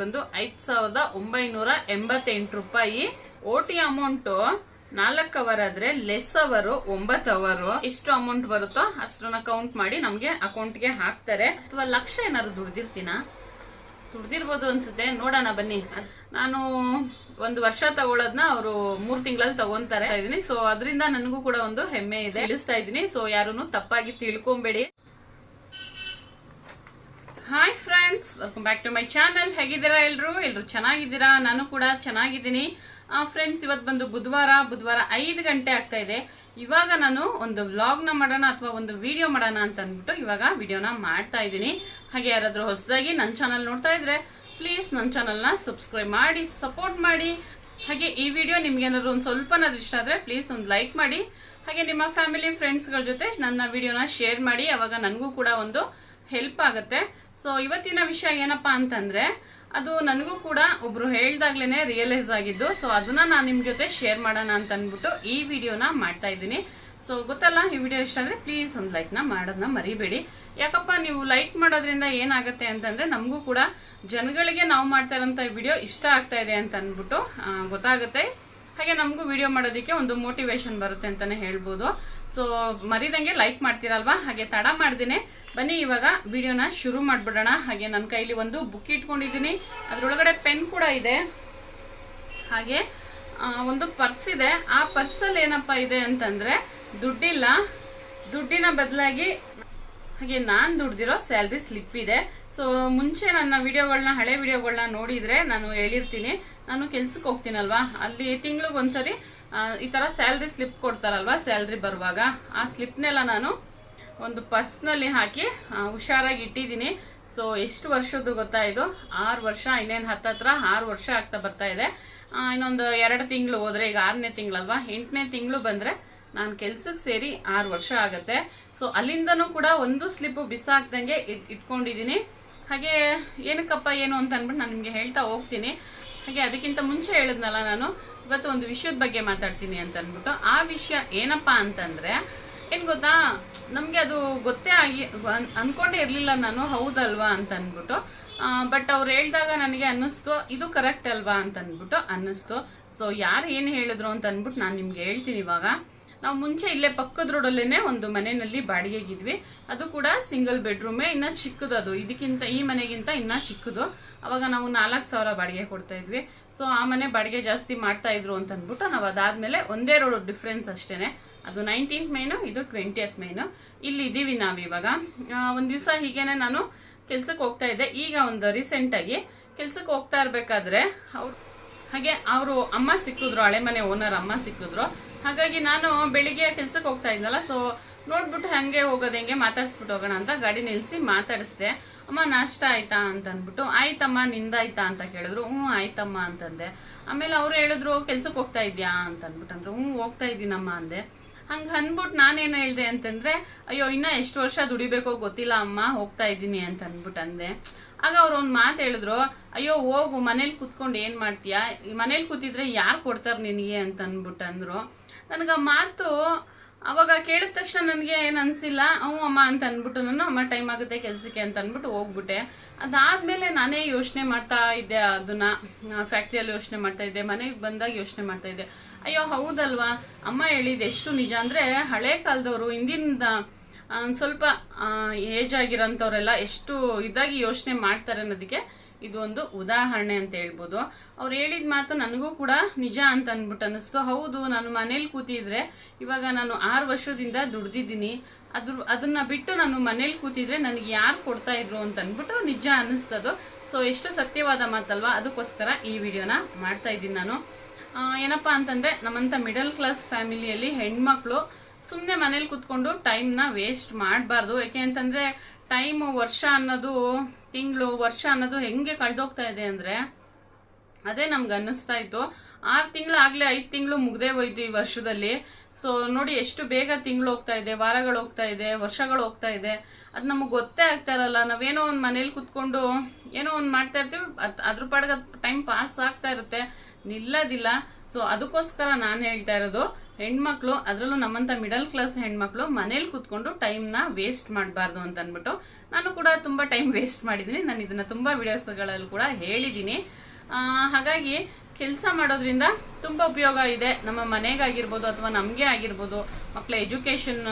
ಬಂದು ಐದ್ ಸಾವಿರದ ಒಂಬೈನೂರ ಎಂಬತ್ತೆಂಟು ರೂಪಾಯಿ. ಓಟಿ ಅಮೌಂಟ್ ನಾಲ್ಕು ಅವರ್ ಆದ್ರೆ ಲೆಸ್ ಅವರು ಒಂಬತ್ತು ಅವರ್ ಎಷ್ಟು ಅಮೌಂಟ್ ಬರುತ್ತೋ ಅಷ್ಟನ್ನ ಕೌಂಟ್ ಮಾಡಿ ನಮ್ಗೆ ಅಕೌಂಟ್ಗೆ ಹಾಕ್ತಾರೆ. ಅಥವಾ ಲಕ್ಷ ಏನಾದ್ರು ದುಡ್ದಿರ್ತೀನ? ದುಡ್ದಿರ್ಬೋದು ಅನ್ಸುತ್ತೆ. ನೋಡೋಣ ಬನ್ನಿ. ನಾನು ಒಂದು ವರ್ಷ ತಗೊಳ್ಳೋದ್ನ ಅವರು ಮೂರ್ ತಿಂಗಳಲ್ಲಿ ತಗೊಂತಾರೆ ಇದೀನಿ. ಸೊ ಅದರಿಂದ ನನಗೂ ಕೂಡ ಒಂದು ಹೆಮ್ಮೆ ಇದೆ. ತಿಳಿಸ್ತಾ ಇದೀನಿ. ಸೊ ಯಾರು ತಪ್ಪಾಗಿ ತಿಳ್ಕೊಂಬೇಡಿ. Hi friends welcome back to my channel ಹೇಗಿದ್ದೀರಾ ಎಲ್ಲರೂ ಎಲ್ಲರೂ ಚೆನ್ನಾಗಿದ್ದೀರಾ? ನಾನು ಕೂಡ ಚೆನ್ನಾಗಿದ್ದೀನಿ. ಫ್ರೆಂಡ್ಸ್ ಇವತ್ತು ಬಂದು ಬುಧವಾರ ಬುಧವಾರ ಐದು ಗಂಟೆ ಆಗ್ತಾ ಇದೆ. ಇವಾಗ ನಾನು ಒಂದು ವ್ಲಾಗ್ನ ಮಾಡೋಣ ಅಥವಾ ಒಂದು ವಿಡಿಯೋ ಮಾಡೋಣ ಅಂತ ಅಂದ್ಬಿಟ್ಟು ಇವಾಗ ವಿಡಿಯೋನ ಮಾಡ್ತಾ ಇದ್ದೀನಿ ಹಾಗೆ ಯಾರಾದರೂ ಹೊಸದಾಗಿ ನನ್ನ ಚಾನಲ್ ನೋಡ್ತಾ ಇದ್ರೆ ಪ್ಲೀಸ್ ನನ್ನ ಚಾನಲ್ನ ಸಬ್ಸ್ಕ್ರೈಬ್ ಮಾಡಿ ಸಪೋರ್ಟ್ ಮಾಡಿ. ಹಾಗೆ ಈ ವಿಡಿಯೋ ನಿಮ್ಗೇನಾದ್ರು ಒಂದು ಸ್ವಲ್ಪನಾದ್ರೂ ಇಷ್ಟ ಆದರೆ ಪ್ಲೀಸ್ ಒಂದು ಲೈಕ್ ಮಾಡಿ. ಹಾಗೆ ನಿಮ್ಮ ಫ್ಯಾಮಿಲಿ ಫ್ರೆಂಡ್ಸ್ಗಳ ಜೊತೆ ನನ್ನ ವಿಡಿಯೋನ ಶೇರ್ ಮಾಡಿ. ಅವಾಗ ನನಗೂ ಕೂಡ ಒಂದು ಹೆಲ್ಪ್ ಆಗುತ್ತೆ. ಸೊ ಇವತ್ತಿನ ವಿಷಯ ಏನಪ್ಪಾ ಅಂತಂದರೆ, ಅದು ನನಗೂ ಕೂಡ ಒಬ್ರು ಹೇಳ್ದಾಗ್ಲೇ ರಿಯಲೈಸ್ ಆಗಿದ್ದು. ಸೊ ಅದನ್ನ ನಾನು ನಿಮ್ಮ ಜೊತೆ ಶೇರ್ ಮಾಡೋಣ ಅಂತ ಅಂದ್ಬಿಟ್ಟು ಈ ವಿಡಿಯೋನ ಮಾಡ್ತಾ ಇದ್ದೀನಿ. ಸೊ ಗೊತ್ತಲ್ಲ? ಈ ವಿಡಿಯೋ ಇಷ್ಟ ಅಂದ್ರೆ ಪ್ಲೀಸ್ ಒಂದು ಲೈಕ್ನ ಮಾಡೋದನ್ನ ಮರಿಬೇಡಿ. ಯಾಕಪ್ಪ, ನೀವು ಲೈಕ್ ಮಾಡೋದ್ರಿಂದ ಏನಾಗುತ್ತೆ ಅಂತಂದ್ರೆ ನಮಗೂ ಕೂಡ ಜನಗಳಿಗೆ ನಾವು ಮಾಡ್ತಾ ಇರೋಂಥ ವಿಡಿಯೋ ಇಷ್ಟ ಆಗ್ತಾ ಇದೆ ಅಂತ ಅಂದ್ಬಿಟ್ಟು ಗೊತ್ತಾಗುತ್ತೆ. ಹಾಗೆ ನಮಗೂ ವಿಡಿಯೋ ಮಾಡೋದಕ್ಕೆ ಒಂದು ಮೋಟಿವೇಶನ್ ಬರುತ್ತೆ ಅಂತಾನೆ ಹೇಳ್ಬೋದು. ಸೊ ಮರಿದಂಗೆ ಲೈಕ್ ಮಾಡ್ತೀರಲ್ವಾ? ಹಾಗೆ ತಡ ಮಾಡ್ದೇನೆ. ಬನ್ನಿ, ಇವಾಗ ವಿಡಿಯೋನ ಶುರು ಮಾಡಿಬಿಡೋಣ. ಹಾಗೆ ನನ್ನ ಕೈಲಿ ಒಂದು ಬುಕ್ ಇಟ್ಕೊಂಡಿದ್ದೀನಿ. ಅದರೊಳಗಡೆ ಪೆನ್ ಕೂಡ ಇದೆ. ಹಾಗೆ ಒಂದು ಪರ್ಸ್ ಇದೆ. ಆ ಪರ್ಸಲ್ಲಿ ಏನಪ್ಪ ಇದೆ ಅಂತಂದ್ರೆ ದುಡ್ಡಿಲ್ಲ. ದುಡ್ಡಿನ ಬದಲಾಗಿ ಹಾಗೆ ನಾನು ದುಡ್ದಿರೋ ಸ್ಯಾಲ್ರಿ ಸ್ಲಿಪ್ ಇದೆ. ಸೊ ಮುಂಚೆ ನನ್ನ ವಿಡಿಯೋಗಳನ್ನ ಹಳೆ ವಿಡಿಯೋಗಳನ್ನ ನೋಡಿದರೆ ನಾನು ಹೇಳಿರ್ತೀನಿ. ನಾನು ಕೆಲ್ಸಕ್ಕೆ ಹೋಗ್ತೀನಲ್ವಾ? ಅಲ್ಲಿ ತಿಂಗ್ಳಿಗೊಂದ್ಸರಿ ಈ ಥರ ಸ್ಯಾಲ್ರಿ ಸ್ಲಿಪ್ ಕೊಡ್ತಾರಲ್ವಾ, ಸ್ಯಾಲ್ರಿ ಬರುವಾಗ? ಆ ಸ್ಲಿಪ್ನೆಲ್ಲ ನಾನು ಒಂದು ಪರ್ಸ್ನಲ್ಲಿ ಹಾಕಿ ಹುಷಾರಾಗಿ ಇಟ್ಟಿದ್ದೀನಿ. ಸೊ ಎಷ್ಟು ವರ್ಷದ್ದು ಗೊತ್ತಾ ಇದು? ಆರು ವರ್ಷ, ಇನ್ನೇನು ಹತ್ತತ್ರ ಆರು ವರ್ಷ ಆಗ್ತಾ ಬರ್ತಾ ಇದೆ. ಇನ್ನೊಂದು ಎರಡು ತಿಂಗಳು ಹೋದರೆ ಈಗ ಆರನೇ ತಿಂಗಳಲ್ವಾ? ಎಂಟನೇ ತಿಂಗಳು ಬಂದ್ರೆ ನಾನು ಕೆಲ್ಸಕ್ಕೆ ಸೇರಿ ಆರು ವರ್ಷ ಆಗುತ್ತೆ. ಸೊ ಅಲ್ಲಿಂದನೂ ಕೂಡ ಒಂದು ಸ್ಲಿಪ್ಪು ಬಿಸಾಕ್ದಂಗೆ ಇಟ್- ಇಟ್ಕೊಂಡಿದ್ದೀನಿ ಹಾಗೆ ಏನಕ್ಕಪ್ಪ, ಏನು ಅಂತ ಅಂದ್ಬಿಟ್ಟು ನಾನು ನಿಮಗೆ ಹೇಳ್ತಾ ಹೋಗ್ತೀನಿ. ಹಾಗೆ ಅದಕ್ಕಿಂತ ಮುಂಚೆ ಹೇಳಿದ್ನಲ್ಲ ನಾನು, ಇವತ್ತು ಒಂದು ವಿಷಯದ ಬಗ್ಗೆ ಮಾತಾಡ್ತೀನಿ ಅಂತ ಅಂದ್ಬಿಟ್ಟು. ಆ ವಿಷಯ ಏನಪ್ಪ ಅಂತಂದ್ರೆ, ಏನು ಗೊತ್ತಾ? ನಮಗೆ ಅದು ಗೊತ್ತೇ ಆಗಿ ಅನ್ಕೊಂಡೇ ಇರ್ಲಿಲ್ಲ ನಾನು, ಹೌದಲ್ವಾ ಅಂತ ಅಂದ್ಬಿಟ್ಟು. ಬಟ್ ಅವ್ರು ಹೇಳಿದಾಗ ನನಗೆ ಅನ್ನಿಸ್ತು, ಇದು ಕರೆಕ್ಟ್ ಅಲ್ವಾ ಅಂತ ಅಂದ್ಬಿಟ್ಟು ಅನ್ನಿಸ್ತು. ಸೊ ಯಾರು ಏನು ಹೇಳಿದ್ರು ಅಂತ ಅಂದ್ಬಿಟ್ಟು ನಾನು ನಿಮ್ಗೆ ಹೇಳ್ತೀನಿ ಇವಾಗ. ನಾವು ಮುಂಚೆ ಇಲ್ಲೇ ಪಕ್ಕದ ರೋಡಲ್ಲೇ ಒಂದು ಮನೆಯಲ್ಲಿ ಬಾಡಿಗೆಗಿದ್ವಿ. ಅದು ಕೂಡ ಸಿಂಗಲ್ ಬೆಡ್ರೂಮೇ ಇನ್ನ ಚಿಕ್ಕದು ಅದು. ಇದಕ್ಕಿಂತ ಈ ಮನೆಗಿಂತ ಇನ್ನ ಚಿಕ್ಕದು. ಅವಾಗ ನಾವು ನಾಲ್ಕು ಸಾವಿರ ಬಾಡಿಗೆ ಕೊಡ್ತಾ ಇದ್ವಿ. ಸೊ ಆ ಮನೆ ಬಾಡಿಗೆ ಜಾಸ್ತಿ ಮಾಡ್ತಾ ಇದ್ರು ಅಂತ ಅಂದ್ಬಿಟ್ಟು ನಾವು ಅದಾದಮೇಲೆ ಒಂದೇ ರೋಡ್ ಡಿಫ್ರೆನ್ಸ್ ಅಷ್ಟೇನೆ. ಅದು ನೈನ್ಟೀನ್ತ್ ಮೇನು ಇದು ಟ್ವೆಂಟಿಯತ್ ಮೇನು ಇಲ್ಲಿ ಇದೀವಿ ನಾವು ಇವಾಗ. ಒಂದು ದಿವಸ ಹೀಗೇನೆ ನಾನು ಕೆಲ್ಸಕ್ಕೆ ಹೋಗ್ತಾ ಇದ್ದೆ. ಈಗ ಒಂದು ರೀಸೆಂಟ್ ಆಗಿ ಕೆಲ್ಸಕ್ಕೆ ಹೋಗ್ತಾ ಇರಬೇಕಾದ್ರೆ ಅವ್ರು, ಹಾಗೆ ಅವರು ಅಮ್ಮ ಸಿಕ್ಕಿದ್ರು, ಹಳೆ ಮನೆ ಓನರ್ ಅಮ್ಮ ಸಿಕ್ಕಿದ್ರು. ಹಾಗಾಗಿ ನಾನು ಬೆಳಿಗ್ಗೆ ಕೆಲ್ಸಕ್ಕೆ ಹೋಗ್ತಾ ಇದ್ನಲ್ಲ ಸೊ ನೋಡ್ಬಿಟ್ಟು ಹಂಗೆ ಹೋಗೋದು ಹೆಂಗೆ ಮಾತಾಡಿಸ್ಬಿಟ್ಟು ಹೋಗೋಣ ಅಂತ ಗಾಡಿ ನಿಲ್ಸಿ ಮಾತಾಡಿಸ್ದೆ. ಅಮ್ಮ, ನಾಷ್ಟ ಆಯ್ತಾ ಅಂತ ಅಂದ್ಬಿಟ್ಟು ಆಯ್ತಮ್ಮ, ನಿಂದಾಯ್ತಾ? ಅಂತ ಕೇಳಿದ್ರು. ಹ್ಞೂ, ಆಯ್ತಮ್ಮ, ಅಂತಂದೆ. ಆಮೇಲೆ ಅವ್ರು ಹೇಳಿದ್ರು, ಕೆಲ್ಸಕ್ಕೆ ಹೋಗ್ತಾ ಇದ್ಯಾ? ಅಂತ ಅಂದ್ಬಿಟ್ಟು ಅಂದ್ರು. ಹ್ಞೂ, ಹೋಗ್ತಾ ಇದ್ದೀನಮ್ಮ, ಅಂದೆ. ಹಂಗೆ ಅಂದ್ಬಿಟ್ಟು ನಾನೇನು ಹೇಳ್ದೆ ಅಂತಂದ್ರೆ, ಅಯ್ಯೋ, ಇನ್ನೂ ಎಷ್ಟು ವರ್ಷ ದುಡಿಬೇಕೋ ಗೊತ್ತಿಲ್ಲ ಅಮ್ಮ, ಹೋಗ್ತಾ ಇದ್ದೀನಿ ಅಂತ ಅಂದ್ಬಿಟ್ಟು ಅಂದೆ. ಆಗ ಅವ್ರು ಒಂದು ಮಾತು ಹೇಳಿದ್ರು, ಅಯ್ಯೋ, ಹೋಗು, ಮನೇಲಿ ಕುತ್ಕೊಂಡು ಏನು ಮಾಡ್ತೀಯಾ? ಮನೇಲಿ ಕೂತಿದ್ರೆ ಯಾರು ಕೊಡ್ತಾರೆ ನಿನಗೆ? ಅಂತ ಅಂದ್ಬಿಟ್ಟು ಅಂದ್ರು. ನನಗೆ ಆ ಮಾತು ಅವಾಗ ಕೇಳಿದ ತಕ್ಷಣ ನನಗೆ ಏನು ಅನಿಸಿಲ್ಲ, ಹ್ಞೂ ಅಮ್ಮ ಅಂತ ಅಂದ್ಬಿಟ್ಟು ನಾನು, ಅಮ್ಮ ಟೈಮ್ ಆಗುತ್ತೆ ಕೆಲಸಕ್ಕೆ ಅಂತ ಅಂದ್ಬಿಟ್ಟು ಹೋಗ್ಬಿಟ್ಟೆ. ಅದಾದಮೇಲೆ ನಾನೇ ಯೋಚನೆ ಮಾಡ್ತಾ ಇದ್ದೆ ಅದನ್ನು. ಫ್ಯಾಕ್ಟ್ರಿಯಲ್ಲಿ ಯೋಚನೆ ಮಾಡ್ತಾ ಇದ್ದೆ, ಮನೆಗೆ ಬಂದಾಗ ಯೋಚನೆ ಮಾಡ್ತಾ ಇದ್ದೆ. ಅಯ್ಯೋ, ಹೌದಲ್ವಾ? ಅಮ್ಮ ಹೇಳಿದ್ದು ಎಷ್ಟು ನಿಜ ಅಂದರೆ, ಹಳೆ ಕಾಲದವರು, ಹಿಂದಿನಿಂದ ಸ್ವಲ್ಪ ಏಜ್ ಆಗಿರೋಂಥವ್ರೆಲ್ಲ ಎಷ್ಟು ಇದಾಗಿ ಯೋಚನೆ ಮಾಡ್ತಾರೆ ಅನ್ನೋದಕ್ಕೆ ಇದು ಒಂದು ಉದಾಹರಣೆ ಅಂತ ಹೇಳ್ಬೋದು. ಅವ್ರು ಹೇಳಿದ ಮಾತು ನನಗೂ ಕೂಡ ನಿಜ ಅಂತ ಅಂದ್ಬಿಟ್ಟು ಅನ್ನಿಸ್ತು ಹೌದು, ನಾನು ಮನೇಲಿ ಕೂತಿದ್ರೆ ಇವಾಗ ನಾನು ಆರು ವರ್ಷದಿಂದ ದುಡ್ದಿದ್ದೀನಿ. ಅದ್ರ, ಅದನ್ನ ಬಿಟ್ಟು ನಾನು ಮನೇಲಿ ಕೂತಿದ್ರೆ ನನಗೆ ಯಾರು ಕೊಡ್ತಾ ಇದ್ರು ಅಂತ ಅಂದ್ಬಿಟ್ಟು ನಿಜ ಅನ್ನಿಸ್ತದು ಸೊ ಎಷ್ಟು ಸತ್ಯವಾದ ಮಾತಲ್ವಾ? ಅದಕ್ಕೋಸ್ಕರ ಈ ವಿಡಿಯೋನ ಮಾಡ್ತಾ ಇದ್ದೀನಿ ನಾನು. ಏನಪ್ಪ ಅಂತಂದ್ರೆ ನಮ್ಮಂತ ಮಿಡಲ್ ಕ್ಲಾಸ್ ಫ್ಯಾಮಿಲಿಯಲ್ಲಿ ಹೆಣ್ಮಕ್ಳು ಸುಮ್ಮನೆ ಮನೇಲಿ ಕುತ್ಕೊಂಡು ಟೈಮ್ನ ವೇಸ್ಟ್ ಮಾಡಬಾರ್ದು. ಯಾಕೆ ಅಂತಂದ್ರೆ ಟೈಮ್ ವರ್ಷ ಅನ್ನೋದು ತಿಂಗಳು, ವರ್ಷ ಅನ್ನೋದು ಹೆಂಗೆ ಕಳೆದೋಗ್ತಾ ಇದೆ ಅಂದರೆ ಅದೇ ನಮ್ಗೆ ಅನ್ನಿಸ್ತಾ ಇತ್ತು. ಆರು ತಿಂಗಳು ಆಗಲೇ ಐದು ತಿಂಗಳು ಮುಗ್ದೇ ಹೋಯ್ತು ಈ ವರ್ಷದಲ್ಲಿ. ಸೊ ನೋಡಿ ಎಷ್ಟು ಬೇಗ ತಿಂಗಳು ಹೋಗ್ತಾ ಇದೆ, ವಾರಗಳು ಹೋಗ್ತಾ ಇದೆ, ವರ್ಷಗಳು ಹೋಗ್ತಾ ಇದೆ. ಅದು ನಮಗೆ ಗೊತ್ತೇ ಆಗ್ತಾ ಇರಲ್ಲ. ನಾವೇನೋ ಒಂದು ಮನೇಲಿ ಕುತ್ಕೊಂಡು ಏನೋ ಒಂದು ಮಾಡ್ತಾ ಇರ್ತೀವಿ, ಅದ್- ಅದ್ರ ಪಾಡ್ಗೆ ಟೈಮ್ ಪಾಸ್ ಆಗ್ತಾ ಇರುತ್ತೆ. ನಿಲ್ಲೋದಿಲ್ಲ. ಸೊ ಅದಕ್ಕೋಸ್ಕರ ನಾನು ಹೇಳ್ತಾ ಇರೋದು ಹೆಣ್ಮಕ್ಳು, ಅದರಲ್ಲೂ ನಮ್ಮಂಥ ಮಿಡಲ್ ಕ್ಲಾಸ್ ಹೆಣ್ಮಕ್ಳು ಮನೇಲಿ ಕೂತ್ಕೊಂಡು ಟೈಮ್ನ ವೇಸ್ಟ್ ಮಾಡಬಾರ್ದು ಅಂತ ಅಂದ್ಬಿಟ್ಟು ನಾನು ಕೂಡ ತುಂಬ ಟೈಮ್ ವೇಸ್ಟ್ ಮಾಡಿದ್ದೀನಿ. ನಾನು ಇದನ್ನು ತುಂಬ ವಿಡಿಯೋಸ್ಗಳಲ್ಲಿ ಕೂಡ ಹೇಳಿದ್ದೀನಿ. ಹಾಗಾಗಿ ಕೆಲಸ ಮಾಡೋದ್ರಿಂದ ತುಂಬ ಉಪಯೋಗ ಇದೆ. ನಮ್ಮ ಮನೆಗಾಗಿರ್ಬೋದು ಅಥವಾ ನಮಗೆ ಆಗಿರ್ಬೋದು ಮಕ್ಕಳ ಎಜುಕೇಷನ್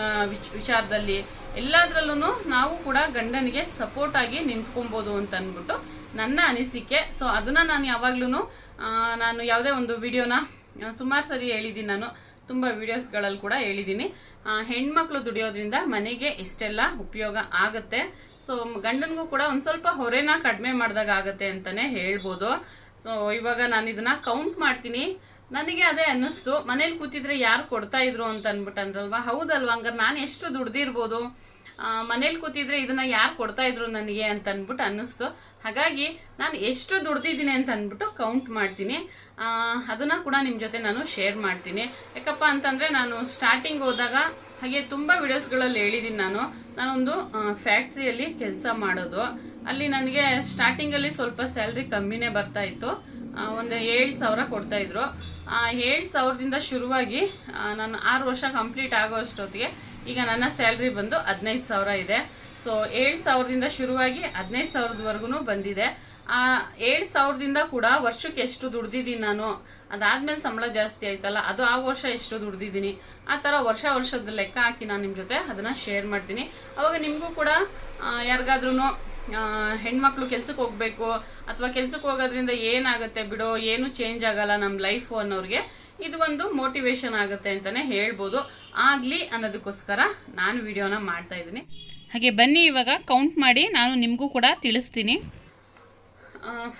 ವಿಚಾರದಲ್ಲಿ ಎಲ್ಲದರಲ್ಲೂ ನಾವು ಕೂಡ ಗಂಡನಿಗೆ ಸಪೋರ್ಟ್ ಆಗಿ ನಿಂತ್ಕೊಬೋದು ಅಂತ ಅಂದ್ಬಿಟ್ಟು ನನ್ನ ಅನಿಸಿಕೆ. ಸೊ ಅದನ್ನ ನಾನು ಯಾವಾಗ್ಲೂ ನಾನು ಯಾವುದೇ ಒಂದು ವಿಡಿಯೋನ ಸುಮಾರು ಸರಿ ಹೇಳಿದ್ದೀನಿ ನಾನು. ತುಂಬ ವಿಡಿಯೋಸ್ಗಳಲ್ಲಿ ಕೂಡ ಹೇಳಿದ್ದೀನಿ. ಹೆಣ್ಮಕ್ಳು ದುಡಿಯೋದ್ರಿಂದ ಮನೆಗೆ ಇಷ್ಟೆಲ್ಲ ಉಪಯೋಗ ಆಗುತ್ತೆ. ಸೊ ಗಂಡನಿಗೂ ಕೂಡ ಒಂದು ಸ್ವಲ್ಪ ಹೊರೆನ ಕಡಿಮೆ ಮಾಡಿದಾಗ ಆಗುತ್ತೆ ಅಂತಾನೆ ಹೇಳ್ಬೋದು. ಸೊ ಇವಾಗ ನಾನು ಇದನ್ನ ಕೌಂಟ್ ಮಾಡ್ತೀನಿ. ನನಗೆ ಅದೇ ಅನ್ನಿಸ್ತು. ಮನೇಲಿ ಕೂತಿದ್ರೆ ಯಾರು ಕೊಡ್ತಾ ಇದ್ರು ಅಂತ ಅನ್ಬಿಟ್ಟು ಅಂದ್ರಲ್ವಾ? ಹೌದಲ್ವಾ? ಹಂಗಾರೆ ನಾನು ಎಷ್ಟು ದುಡ್ದಿರ್ಬೋದು? ಮನೇಲಿ ಕೂತಿದ್ರೆ ಇದನ್ನ ಯಾರು ಕೊಡ್ತಾ ಇದ್ರು ನನಗೆ ಅಂತ ಅಂದ್ಬಿಟ್ಟು ಅನ್ನಿಸ್ತು. ಹಾಗಾಗಿ ನಾನು ಎಷ್ಟು ದುಡ್ದಿದ್ದೀನಿ ಅಂತ ಅಂದ್ಬಿಟ್ಟು ಕೌಂಟ್ ಮಾಡ್ತೀನಿ. ಅದನ್ನ ಕೂಡ ನಿಮ್ಮ ಜೊತೆ ನಾನು ಶೇರ್ ಮಾಡ್ತೀನಿ. ಯಾಕಪ್ಪ ಅಂತಂದ್ರೆ ನಾನು ಸ್ಟಾರ್ಟಿಂಗ್ ಹೋದಾಗ ಹಾಗೆ ತುಂಬ ವಿಡಿಯೋಸ್ಗಳಲ್ಲಿ ಹೇಳಿದ್ದೀನಿ ನಾನು. ನಾನೊಂದು ಫ್ಯಾಕ್ಟ್ರಿಯಲ್ಲಿ ಕೆಲಸ ಮಾಡೋದು. ಅಲ್ಲಿ ನನಗೆ ಸ್ಟಾರ್ಟಿಂಗಲ್ಲಿ ಸ್ವಲ್ಪ ಸ್ಯಾಲ್ರಿ ಕಮ್ಮಿನೇ ಬರ್ತಾ ಇತ್ತು. ಒಂದು ಏಳು ಸಾವಿರ ಕೊಡ್ತಾಯಿದ್ರು ಏಳು ಸಾವಿರದಿಂದ ಶುರುವಾಗಿ ನಾನು ಆರು ವರ್ಷ ಕಂಪ್ಲೀಟ್ ಆಗೋ ಅಷ್ಟೊತ್ತಿಗೆ ಈಗ ನನ್ನ ಸ್ಯಾಲ್ರಿ ಬಂದು ಹದಿನೈದು ಸಾವಿರ ಇದೆ. ಸೊ ಏಳು ಸಾವಿರದಿಂದ ಶುರುವಾಗಿ ಹದಿನೈದು ಸಾವಿರದವರೆಗೂ ಬಂದಿದೆ. ಆ ಏಳು ಸಾವಿರದಿಂದ ಕೂಡ ವರ್ಷಕ್ಕೆ ಎಷ್ಟು ದುಡ್ದಿದ್ದೀನಿ ನಾನು? ಅದಾದ್ಮೇಲೆ ಸಂಬಳ ಜಾಸ್ತಿ ಆಯ್ತಲ್ಲ, ಅದು ಆ ವರ್ಷ ಎಷ್ಟು ದುಡ್ದಿದ್ದೀನಿ? ಆ ಥರ ವರ್ಷ ವರ್ಷದ ಲೆಕ್ಕ ಹಾಕಿ ನಾನು ನಿಮ್ಮ ಜೊತೆ ಅದನ್ನು ಶೇರ್ ಮಾಡ್ತೀನಿ. ಅವಾಗ ನಿಮಗೂ ಕೂಡ ಯಾರಿಗಾದ್ರೂ ಹೆಣ್ಮಕ್ಳು ಕೆಲ್ಸಕ್ಕೆ ಹೋಗ್ಬೇಕು, ಅಥವಾ ಕೆಲ್ಸಕ್ಕೆ ಹೋಗೋದ್ರಿಂದ ಏನಾಗುತ್ತೆ ಬಿಡೋ, ಏನು ಚೇಂಜ್ ಆಗಲ್ಲ ನಮ್ಮ ಲೈಫು ಅನ್ನೋರಿಗೆ ಇದು ಒಂದು ಮೋಟಿವೇಶನ್ ಆಗುತ್ತೆ ಅಂತಾನೆ ಹೇಳ್ಬೋದು. ಆಗ್ಲಿ ಅನ್ನೋದಕ್ಕೋಸ್ಕರ ನಾನು ವಿಡಿಯೋನ ಮಾಡ್ತಾ ಇದ್ದೀನಿ. ಹಾಗೆ ಬನ್ನಿ ಇವಾಗ ಕೌಂಟ್ ಮಾಡಿ, ನಾನು ನಿಮಗೂ ಕೂಡ ತಿಳಿಸ್ತೀನಿ.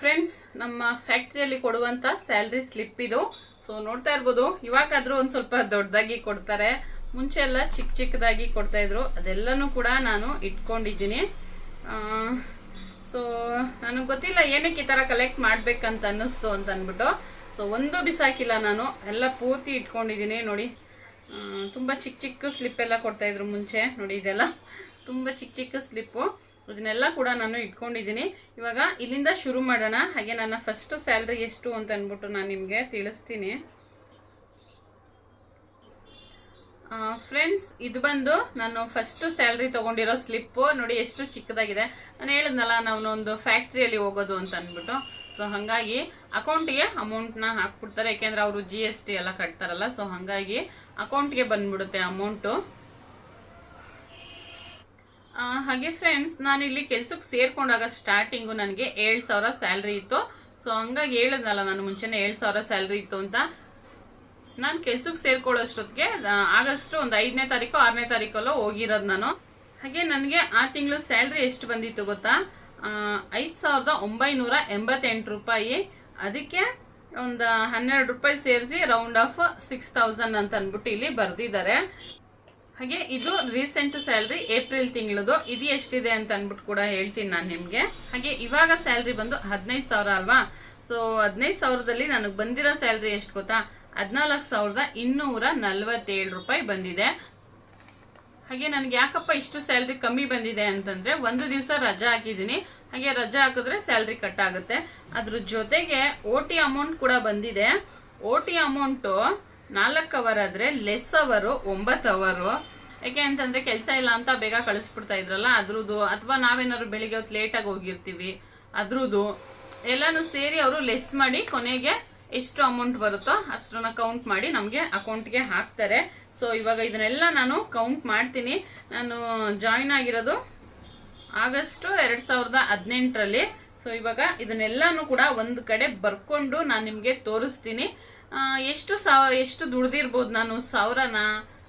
ಫ್ರೆಂಡ್ಸ್ ನಮ್ಮ ಫ್ಯಾಕ್ಟ್ರಿಯಲ್ಲಿ ಕೊಡುವಂಥ ಸ್ಯಾಲ್ರಿ ಸ್ಲಿಪ್ ಇದು. ಸೊ ನೋಡ್ತಾ ಇರ್ಬೋದು, ಇವಾಗಾದರೂ ಒಂದು ಸ್ವಲ್ಪ ದೊಡ್ಡದಾಗಿ ಕೊಡ್ತಾರೆ. ಮುಂಚೆ ಎಲ್ಲ ಚಿಕ್ಕ ಚಿಕ್ಕದಾಗಿ ಕೊಡ್ತಾಯಿದ್ರು ಅದೆಲ್ಲನೂ ಕೂಡ ನಾನು ಇಟ್ಕೊಂಡಿದ್ದೀನಿ. ಸೊ ನನಗೆ ಗೊತ್ತಿಲ್ಲ ಏನಕ್ಕೆ ಈ ಥರ ಕಲೆಕ್ಟ್ ಮಾಡಬೇಕಂತ ಅನ್ನಿಸ್ತು ಅಂತ ಅಂದ್ಬಿಟ್ಟು. ಸೊ, ಒಂದು ಬಿಸಾಕಿಲ್ಲ ನಾನು. ಎಲ್ಲ ಪೂರ್ತಿ ಇಟ್ಕೊಂಡಿದ್ದೀನಿ, ನೋಡಿ. ತುಂಬ ಚಿಕ್ಕ ಚಿಕ್ಕ ಸ್ಲಿಪ್ ಕೊಡ್ತಾಯಿದ್ರು ಮುಂಚೆ. ನೋಡಿ, ಇದೆಲ್ಲ ತುಂಬ ಚಿಕ್ಕ ಚಿಕ್ಕ ಸ್ಲಿಪ್ಪು ಇದನ್ನೆಲ್ಲ ಕೂಡ ನಾನು ಇಟ್ಕೊಂಡಿದ್ದೀನಿ. ಇವಾಗ ಇಲ್ಲಿಂದ ಶುರು ಮಾಡೋಣ. ಹಾಗೆ ನನ್ನ ಫಸ್ಟ್ ಸ್ಯಾಲ್ರಿ ಎಷ್ಟು ಅಂತ ಅಂದ್ಬಿಟ್ಟು ನಾನು ನಿಮಗೆ ತಿಳಿಸ್ತೀನಿ. ಫ್ರೆಂಡ್ಸ್ ಇದು ಬಂದು ನಾನು ಫಸ್ಟ್ ಸ್ಯಾಲ್ರಿ ತೊಗೊಂಡಿರೋ ಸ್ಲಿಪ್ಪು ನೋಡಿ, ಎಷ್ಟು ಚಿಕ್ಕದಾಗಿದೆ. ನಾನು ಹೇಳಿದ್ನಲ್ಲ ನಾವು ಒಂದು ಫ್ಯಾಕ್ಟ್ರಿಯಲ್ಲಿ ಹೋಗೋದು ಅಂತ ಅಂದ್ಬಿಟ್ಟು. ಸೊ ಹಾಗಾಗಿ ಅಕೌಂಟಿಗೆ ಅಮೌಂಟ್ನ ಹಾಕ್ಬಿಡ್ತಾರೆ. ಯಾಕೆಂದ್ರೆ ಅವರು ಜಿ ಎಸ್ ಟಿ ಎಲ್ಲ ಕಟ್ತಾರಲ್ಲ ಸೊ ಹಾಗಾಗಿ ಅಕೌಂಟ್ಗೆ ಬಂದ್ಬಿಡುತ್ತೆ ಅಮೌಂಟು ಹಾಗೆ ಫ್ರೆಂಡ್ಸ್ ನಾನು ಇಲ್ಲಿ ಕೆಲ್ಸಕ್ಕೆ ಸೇರ್ಕೊಂಡಾಗ ಸ್ಟಾರ್ಟಿಂಗು ನನಗೆ ಏಳು ಸಾವಿರ ಸ್ಯಾಲ್ರಿ ಇತ್ತು. ಸೊ ಹಂಗಾಗಿ ಹೇಳಿದ್ನಲ್ಲ ನಾನು ಮುಂಚೆನೆ ಏಳು ಸಾವಿರ ಸ್ಯಾಲ್ರಿ ಇತ್ತು ಅಂತ. ನಾನು ಕೆಲ್ಸಕ್ಕೆ ಸೇರ್ಕೊಳ್ಳೋಷ್ಟೊತ್ತಿಗೆ ಆಗಸ್ಟ್ ಒಂದು ಐದನೇ ತಾರೀಕು, ಆರನೇ ತಾರೀಕಲ್ಲೋ ಹೋಗಿರೋದು ನಾನು. ಹಾಗೆ ನನಗೆ ಆ ತಿಂಗಳು ಸ್ಯಾಲ್ರಿ ಎಷ್ಟು ಬಂದಿತ್ತು ಗೊತ್ತಾ? ಐದು ಸಾವಿರದ ಒಂಬೈನೂರ ಎಂಬತ್ತೆಂಟು ರೂಪಾಯಿ. ಅದಕ್ಕೆ ಒಂದು ಹನ್ನೆರಡು ರೂಪಾಯಿ ಸೇರಿಸಿ ರೌಂಡ್ ಆಫ್ ಸಿಕ್ಸ್ ತೌಸಂಡ್ ಅಂತ ಅಂದ್ಬಿಟ್ಟು ಇಲ್ಲಿ ಬರೆದಿದ್ದಾರೆ. ಹಾಗೆ ಇದು ರೀಸೆಂಟ್ ಸ್ಯಾಲ್ರಿ ಏಪ್ರಿಲ್ ತಿಂಗಳದು. ಇದು ಎಷ್ಟಿದೆ ಅಂತ ಅಂದ್ಬಿಟ್ಟು ಕೂಡ ಹೇಳ್ತೀನಿ ನಾನು ನಿಮಗೆ. ಹಾಗೆ ಇವಾಗ ಸ್ಯಾಲ್ರಿ ಬಂದು ಹದಿನೈದು ಸಾವಿರ ಅಲ್ವಾ? ಸೊ ಹದಿನೈದು ಸಾವಿರದಲ್ಲಿ ನನಗೆ ಬಂದಿರೋ ಸ್ಯಾಲ್ರಿ ಎಷ್ಟು ಗೊತ್ತಾ? ಹದಿನಾಲ್ಕು ಸಾವಿರದ ಇನ್ನೂರ ನಲ್ವತ್ತೇಳು ರೂಪಾಯಿ ಬಂದಿದೆ. ಹಾಗೆ ನನಗೆ ಯಾಕಪ್ಪ ಇಷ್ಟು ಸ್ಯಾಲ್ರಿ ಕಮ್ಮಿ ಬಂದಿದೆ ಅಂತಂದ್ರೆ ಒಂದು ದಿವಸ ರಜಾ ಹಾಕಿದ್ದೀನಿ. ಹಾಗೆ ರಜಾ ಹಾಕಿದ್ರೆ ಸ್ಯಾಲ್ರಿ ಕಟ್ ಆಗುತ್ತೆ. ಅದ್ರ ಜೊತೆಗೆ ಓ ಟಿ ಅಮೌಂಟ್ ಕೂಡ ಬಂದಿದೆ. ಓ ಟಿ ಅಮೌಂಟು ನಾಲ್ಕು ಅವರ್ ಆದ್ರೆ ಲೆಸ್ ಅವರು ಒಂಬತ್ತು ಅವರು ಯಾಕೆ ಅಂತಂದ್ರೆ ಕೆಲಸ ಇಲ್ಲ ಅಂತ ಬೇಗ ಕಳಿಸ್ಬಿಡ್ತಾ ಇದ್ರಲ್ಲ, ಅದ್ರದ್ದು. ಅಥವಾ ನಾವೇನಾದ್ರು ಬೆಳಿಗ್ಗೆ ಹೊತ್ತು ಲೇಟಾಗಿ ಹೋಗಿರ್ತೀವಿ, ಅದ್ರದ್ದು. ಎಲ್ಲಾನು ಸೇರಿ ಅವರು ಲೆಸ್ ಮಾಡಿ ಕೊನೆಗೆ ಎಷ್ಟು ಅಮೌಂಟ್ ಬರುತ್ತೋ ಅಷ್ಟನ್ನ ಕೌಂಟ್ ಮಾಡಿ ನಮಗೆ ಅಕೌಂಟ್ಗೆ ಹಾಕ್ತಾರೆ. ಸೊ ಇವಾಗ ಇದನ್ನೆಲ್ಲ ನಾನು ಕೌಂಟ್ ಮಾಡ್ತೀನಿ. ನಾನು ಜಾಯಿನ್ ಆಗಿರೋದು ಆಗಸ್ಟು ಎರಡು ಸಾವಿರದ ಹದಿನೆಂಟರಲ್ಲಿ. ಸೊ ಇವಾಗ ಇದನ್ನೆಲ್ಲನೂ ಕೂಡ ಒಂದು ಕಡೆ ಬರ್ಕೊಂಡು ನಾನು ನಿಮಗೆ ತೋರಿಸ್ತೀನಿ. ಎಷ್ಟು ಸಾವ ಎಷ್ಟು ದುಡ್ದಿರ್ಬೋದು ನಾನು? ಸಾವಿರನ?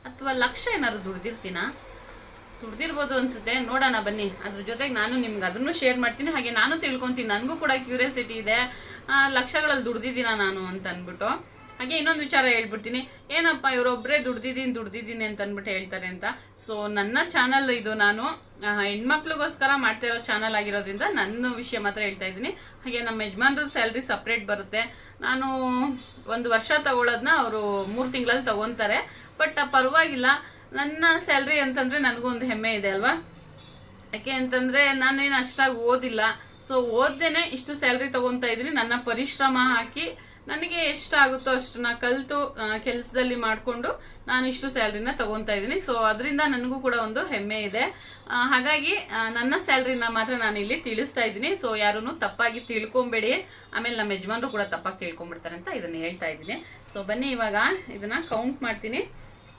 ಅಥವಾ ಲಕ್ಷ ಏನಾದ್ರು ದುಡ್ದಿರ್ತೀನಾ? ದುಡ್ದಿರ್ಬೋದು ಅನ್ಸುತ್ತೆ. ನೋಡೋಣ ಬನ್ನಿ. ಅದ್ರ ಜೊತೆಗೆ ನಾನು ನಿಮ್ಗೆ ಅದನ್ನು ಶೇರ್ ಮಾಡ್ತೀನಿ. ಹಾಗೆ ನಾನು ತಿಳ್ಕೊತೀನಿ. ನನಗೂ ಕೂಡ ಕ್ಯೂರಿಯಾಸಿಟಿ ಇದೆ. ಲಕ್ಷಗಳಲ್ಲಿ ದುಡ್ದಿದ್ದೀನ ನಾನು ಅಂತ ಅಂದ್ಬಿಟ್ಟು. ಹಾಗೆ ಇನ್ನೊಂದು ವಿಚಾರ ಹೇಳ್ಬಿಡ್ತೀನಿ. ಏನಪ್ಪ ಇವರೊಬ್ಬರೇ ದುಡ್ದಿದ್ದೀನಿ ದುಡ್ದಿದ್ದೀನಿ ಅಂತ ಅಂದ್ಬಿಟ್ಟು ಹೇಳ್ತಾರೆ ಅಂತ. ಸೊ ನನ್ನ ಚಾನಲ್ ಇದು ನಾನು ಹೆಣ್ಮಕ್ಳಿಗೋಸ್ಕರ ಮಾಡ್ತಾ ಇರೋ ಚಾನಲ್ ಆಗಿರೋದ್ರಿಂದ ನನ್ನ ವಿಷಯ ಮಾತ್ರ ಹೇಳ್ತಾ ಇದ್ದೀನಿ. ಹಾಗೆ ನಮ್ಮ ಯಜಮಾನ್ರ ಸ್ಯಾಲ್ರಿ ಸಪ್ರೇಟ್ ಬರುತ್ತೆ. ನಾನು ಒಂದು ವರ್ಷ ತಗೊಳ್ಳೋದನ್ನ ಅವರು ಮೂರು ತಿಂಗಳಲ್ಲಿ ತಗೊತಾರೆ. ಬಟ್ ಪರವಾಗಿಲ್ಲ. ನನ್ನ ಸ್ಯಾಲ್ರಿ ಅಂತಂದ್ರೆ ನನಗೂ ಒಂದು ಹೆಮ್ಮೆ ಇದೆ ಅಲ್ವಾ? ಯಾಕೆ ಅಂತಂದ್ರೆ ನಾನೇನು ಅಷ್ಟಾಗಿ ಓದಿಲ್ಲ. ಸೊ ಓದ್ದೇನೆ ಇಷ್ಟು ಸ್ಯಾಲ್ರಿ ತೊಗೊತಾ ಇದ್ದೀನಿ. ನನ್ನ ಪರಿಶ್ರಮ ಹಾಕಿ ನನಗೆ ಎಷ್ಟಾಗುತ್ತೋ ಅಷ್ಟನ್ನ ಕಲಿತು ಕೆಲಸದಲ್ಲಿ ಮಾಡಿಕೊಂಡು ನಾನು ಇಷ್ಟು ಸ್ಯಾಲ್ರಿನ ತಗೊತಾ ಇದ್ದೀನಿ. ಸೊ ಅದರಿಂದ ನನಗೂ ಕೂಡ ಒಂದು ಹೆಮ್ಮೆ ಇದೆ. ಹಾಗಾಗಿ ನನ್ನ ಸ್ಯಾಲ್ರಿನ ಮಾತ್ರ ನಾನು ಇಲ್ಲಿ ತಿಳಿಸ್ತಾ ಇದ್ದೀನಿ. ಸೊ ಯಾರೂ ತಪ್ಪಾಗಿ ತಿಳ್ಕೊಂಬೇಡಿ. ಆಮೇಲೆ ನಮ್ಮ ಯಜಮಾನರು ಕೂಡ ತಪ್ಪಾಗಿ ತಿಳ್ಕೊಂಬಿಡ್ತಾರೆ ಅಂತ ಇದನ್ನು ಹೇಳ್ತಾ ಇದ್ದೀನಿ. ಸೊ ಬನ್ನಿ ಇವಾಗ ಇದನ್ನ ಕೌಂಟ್ ಮಾಡ್ತೀನಿ.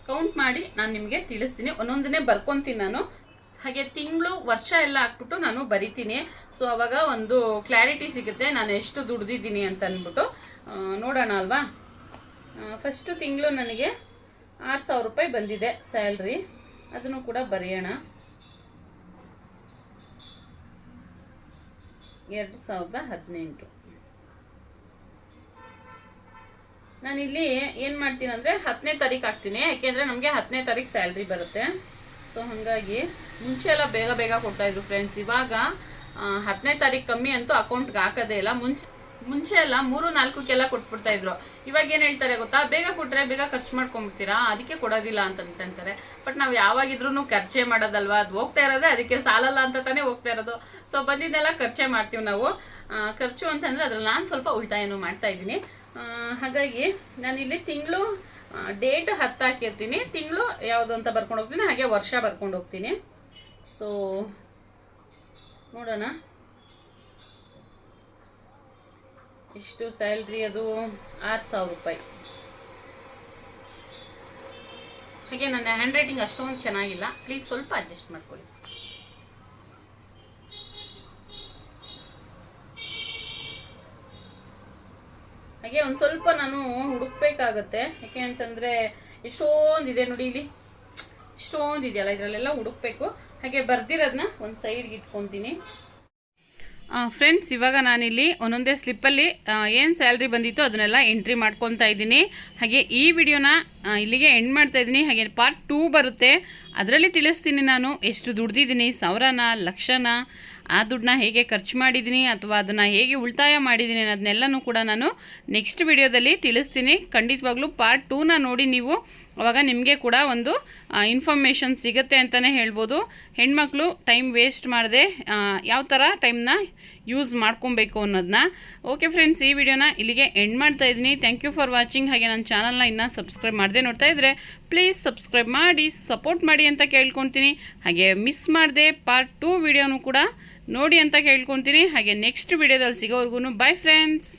ಕೌಂಟ್ ಮಾಡಿ ನಾನು ನಿಮಗೆ ತಿಳಿಸ್ತೀನಿ. ಒಂದೊಂದನ್ನೇ ಬರ್ಕೊತೀನಿ ನಾನು. ಹಾಗೆ ತಿಂಗಳು, ವರ್ಷ ಎಲ್ಲ ಹಾಕ್ಬಿಟ್ಟು ನಾನು ಬರಿತೀನಿ. ಸೊ ಅವಾಗ ಒಂದು ಕ್ಲಾರಿಟಿ ಸಿಗುತ್ತೆ. ನಾನು ಎಷ್ಟು ದುಡ್ದಿದ್ದೀನಿ ಅಂತ ಅಂದ್ಬಿಟ್ಟು. ನೋಡೋಣ ಅಲ್ವಾ? ಫಸ್ಟು ತಿಂಗಳು ನನಗೆ ಆರು ಸಾವಿರ ರೂಪಾಯಿ ಬಂದಿದೆ ಸ್ಯಾಲ್ರಿ. ಅದನ್ನು ಕೂಡ ಬರೆಯೋಣ. ಎರಡು ಸಾವಿರದ ಹದಿನೆಂಟು. ನಾನಿಲ್ಲಿ ಏನು ಮಾಡ್ತೀನಿ ಅಂದರೆ ಹತ್ತನೇ ತಾರೀಕು ಹಾಕ್ತೀನಿ. ಯಾಕೆಂದರೆ ನಮಗೆ ಹತ್ತನೇ ತಾರೀಕು ಸ್ಯಾಲ್ರಿ ಬರುತ್ತೆ. ಸೊ ಹಾಗಾಗಿ ಮುಂಚೆ ಎಲ್ಲ ಬೇಗ ಬೇಗ ಕೊಡ್ತಾಯಿದ್ರು ಫ್ರೆಂಡ್ಸ್ ಇವಾಗ ಹತ್ತನೇ ತಾರೀಕು ಕಮ್ಮಿ ಅಂತೂ ಅಕೌಂಟ್ಗೆ ಹಾಕೋದೇ ಇಲ್ಲ. ಮುಂಚೆ ಮುಂಚೆ ಎಲ್ಲ ಮೂರು, ನಾಲ್ಕಕ್ಕೆಲ್ಲ ಕೊಟ್ಬಿಡ್ತಾ ಇದ್ರು. ಇವಾಗ ಏನು ಹೇಳ್ತಾರೆ ಗೊತ್ತಾ? ಬೇಗ ಕೊಟ್ರೆ ಬೇಗ ಖರ್ಚು ಮಾಡ್ಕೊಂಡ್ಬಿಡ್ತೀರಾ ಅದಕ್ಕೆ ಕೊಡೋದಿಲ್ಲ ಅಂತ ಅಂತಾರೆ. ಬಟ್ ನಾವು ಯಾವಾಗಿದ್ರು ಖರ್ಚೆ ಮಾಡೋದಲ್ವಾ? ಅದು ಹೋಗ್ತಾ ಇರೋದೇ, ಅದಕ್ಕೆ ಸಾಲಲ್ಲ ಅಂತ ತಾನೇ ಹೋಗ್ತಾ ಇರೋದು. ಸೊ ಬಂದಿದ್ದೆಲ್ಲ ಖರ್ಚೆ ಮಾಡ್ತೀವಿ ನಾವು. ಖರ್ಚು ಅಂತಂದ್ರೆ ಅದ್ರಲ್ಲಿ ನಾನು ಸ್ವಲ್ಪ ಉಳಿತಾಯನೂ ಮಾಡ್ತಾ ಇದ್ದೀನಿ. ಹಾಗಾಗಿ ನಾನಿಲ್ಲಿ ತಿಂಗಳು ಡೇಟ್ ಹತ್ತು ಹಾಕಿರ್ತೀನಿ. ತಿಂಗಳು ಯಾವುದು ಅಂತ ಬರ್ಕೊಂಡು ಹೋಗ್ತೀನಿ, ಹಾಗೆ ವರ್ಷ ಬರ್ಕೊಂಡು ಹೋಗ್ತೀನಿ. ಸೊ ನೋಡೋಣ. ಇಷ್ಟು ಸ್ಯಾಲ್ರಿ ಅದು ಆರು ಸಾವಿರ ರೂಪಾಯಿ. ಹಾಗೆ ನನ್ನ ಹ್ಯಾಂಡ್ ರೈಟಿಂಗ್ ಅಷ್ಟೊಂದು ಚೆನ್ನಾಗಿಲ್ಲ. ಪ್ಲೀಸ್ ಸ್ವಲ್ಪ ಅಡ್ಜಸ್ಟ್ ಮಾಡ್ಕೊಳ್ಳಿ. ಹಾಗೆ ಒಂದು ಸ್ವಲ್ಪ ನಾನು ಹುಡುಕ್ಬೇಕಾಗತ್ತೆ. ಯಾಕೆ ಅಂತಂದರೆ ಎಷ್ಟೊಂದಿದೆ ನೋಡಿ ಇಲ್ಲಿ. ಇಷ್ಟೊಂದು ಇದೆಯಲ್ಲ, ಇದರಲ್ಲೆಲ್ಲ ಹುಡುಕ್ಬೇಕು. ಹಾಗೆ ಬರ್ದಿರೋದನ್ನ ಒಂದು ಸೈಡ್ಗೆ ಇಟ್ಕೊತೀನಿ. ಫ್ರೆಂಡ್ಸ್ ಇವಾಗ ನಾನಿಲ್ಲಿ ಒಂದೊಂದೇ ಸ್ಲಿಪ್ಪಲ್ಲಿ ಏನು ಸ್ಯಾಲ್ರಿ ಬಂದಿತ್ತು ಅದನ್ನೆಲ್ಲ ಎಂಟ್ರಿ ಮಾಡ್ಕೊತಾ ಇದ್ದೀನಿ. ಹಾಗೆ ಈ ವಿಡಿಯೋನ ಇಲ್ಲಿಗೆ ಎಂಡ್ ಮಾಡ್ತಾ ಇದ್ದೀನಿ. ಹಾಗೆ ಪಾರ್ಟ್ ಟೂ ಬರುತ್ತೆ. ಅದರಲ್ಲಿ ತಿಳಿಸ್ತೀನಿ ನಾನು ಎಷ್ಟು ದುಡ್ದಿದ್ದೀನಿ, ಸಾವಿರನ, ಲಕ್ಷನ, ಆ ದುಡ್ಡನ್ನ ಹೇಗೆ ಖರ್ಚು ಮಾಡಿದ್ದೀನಿ ಅಥವಾ ಅದನ್ನು ಹೇಗೆ ಉಳಿತಾಯ ಮಾಡಿದ್ದೀನಿ ಅನ್ನೋದನ್ನೆಲ್ಲನೂ ಕೂಡ ನಾನು ನೆಕ್ಸ್ಟ್ ವಿಡಿಯೋದಲ್ಲಿ ತಿಳಿಸ್ತೀನಿ. ಖಂಡಿತವಾಗ್ಲೂ ಪಾರ್ಟ್ ಟೂನ ನೋಡಿ ನೀವು ಅವಾಗ ನಿಮಗೆ ಕೂಡ ಒಂದು ಇನ್ಫಾರ್ಮೇಷನ್ ಸಿಗುತ್ತೆ ಅಂತಲೇ ಹೇಳ್ಬೋದು. ಹೆಣ್ಮಕ್ಳು ಟೈಮ್ ವೇಸ್ಟ್ ಮಾಡದೆ ಯಾವ ಥರ ಟೈಮ್ನ ಯೂಸ್ ಮಾಡ್ಕೊಬೇಕು ಅನ್ನೋದನ್ನ ಓಕೆ ಫ್ರೆಂಡ್ಸ್ ಈ ವಿಡಿಯೋನ ಇಲ್ಲಿಗೆ ಎಂಡ್ ಮಾಡ್ತಾ ಇದ್ದೀನಿ. ಥ್ಯಾಂಕ್ ಯು ಫಾರ್ ವಾಚಿಂಗ್ ಹಾಗೆ ನನ್ನ ಚಾನಲ್ನ ಇನ್ನೂ ಸಬ್ಸ್ಕ್ರೈಬ್ ಮಾಡದೆ ನೋಡ್ತಾ ಇದ್ದರೆ ಪ್ಲೀಸ್ ಸಬ್ಸ್ಕ್ರೈಬ್ ಮಾಡಿ ಸಪೋರ್ಟ್ ಮಾಡಿ ಅಂತ ಕೇಳ್ಕೊತೀನಿ. ಹಾಗೆ ಮಿಸ್ ಮಾಡದೆ ಪಾರ್ಟ್ ಟೂ ವಿಡಿಯೋನು ಕೂಡ ನೋಡಿ ಅಂತ ಕೇಳ್ಕೊತೀನಿ. ಹಾಗೆ ನೆಕ್ಸ್ಟ್ ವಿಡಿಯೋದಲ್ಲಿ ಸಿಗೋವರೆಗೂ ಬಾಯ್ ಫ್ರೆಂಡ್ಸ್